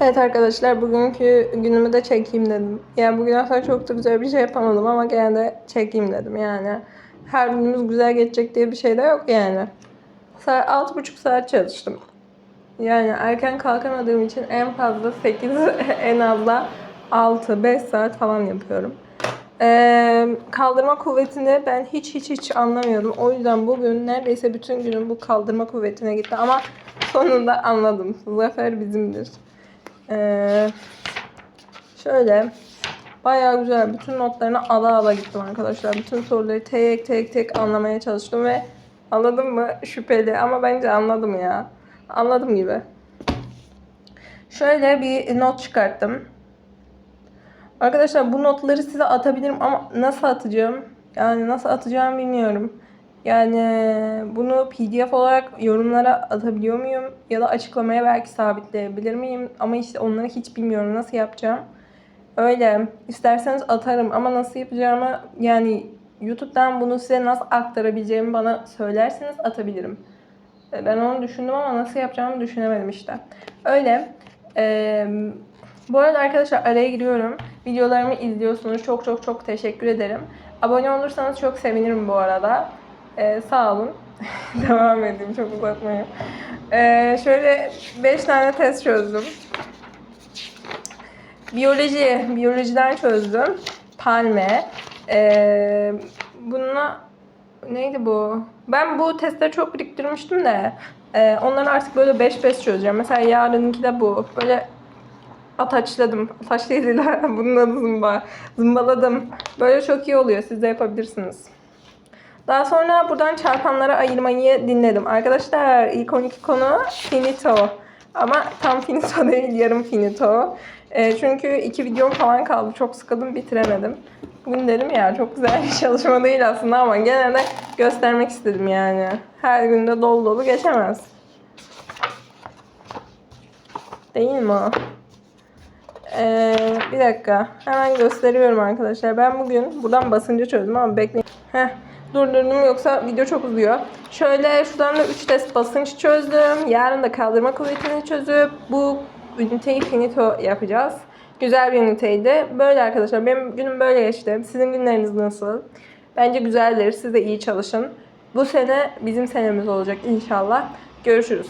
Evet arkadaşlar bugünkü günümü de çekeyim dedim. Yani bugün aslında çok da güzel bir şey yapamadım ama gene de çekeyim dedim yani. Her günümüz güzel geçecek diye bir şey de yok yani. Saat, altı buçuk saat çalıştım. Yani erken kalkamadığım için en fazla 8, en az da 6, 5 saat falan yapıyorum. Ee, kaldırma kuvvetini ben hiç hiç hiç anlamıyordum. O yüzden bugün neredeyse bütün günüm bu kaldırma kuvvetine gitti ama sonunda anladım. Zafer bizimdir. Ee, şöyle bayağı güzel bütün notlarını ala ala gittim arkadaşlar. Bütün soruları tek tek tek anlamaya çalıştım ve anladım mı şüpheli ama bence anladım ya. Anladım gibi. Şöyle bir not çıkarttım. Arkadaşlar bu notları size atabilirim ama nasıl atacağım? Yani nasıl atacağımı bilmiyorum. Yani bunu PDF olarak yorumlara atabiliyor muyum? Ya da açıklamaya belki sabitleyebilir miyim? Ama işte onları hiç bilmiyorum. Nasıl yapacağım? Öyle. İsterseniz atarım ama nasıl yapacağımı yani YouTube'dan bunu size nasıl aktarabileceğimi bana söylerseniz atabilirim. E, Ben onu düşündüm ama nasıl yapacağımı düşünemedim işte. Öyle. Ee, bu arada arkadaşlar araya giriyorum. Videolarımı izliyorsunuz. Çok çok çok teşekkür ederim. Abone olursanız çok sevinirim bu arada. Ee, sağ olun. Devam edeyim çok uzatmayayım. Ee, şöyle 5 tane test çözdüm. Biyoloji, biyolojiden çözdüm. Palme. Ee, bununla neydi bu? Ben bu testleri çok biriktirmiştim de e, onları artık böyle 5-5 çözeceğim. Mesela yarınki de bu. Böyle ataçladım. Ataç değil la. Bunun adı zımba. Zımbaladım. Böyle çok iyi oluyor. Siz de yapabilirsiniz. Daha sonra buradan çarpanlara ayırmayı dinledim. Arkadaşlar ilk 12 konu finito. Ama tam finito değil, yarım finito. E, çünkü iki videom falan kaldı. Çok sıkıldım, bitiremedim. Bugün dedim ya çok güzel bir çalışma değil aslında ama gene de göstermek istedim yani. Her günde dolu dolu geçemez. Değil mi? Ee, bir dakika. Hemen gösteriyorum arkadaşlar. Ben bugün buradan basınca çözdüm ama bekleyin. Heh, durdurdum yoksa video çok uzuyor. Şöyle şuradan da 3 test basınç çözdüm. Yarın da kaldırma kuvvetini çözüp bu üniteyi finito yapacağız. Güzel bir üniteydi. Böyle arkadaşlar benim günüm böyle geçti. Sizin günleriniz nasıl? Bence güzeldir. Siz de iyi çalışın. Bu sene bizim senemiz olacak inşallah. Görüşürüz.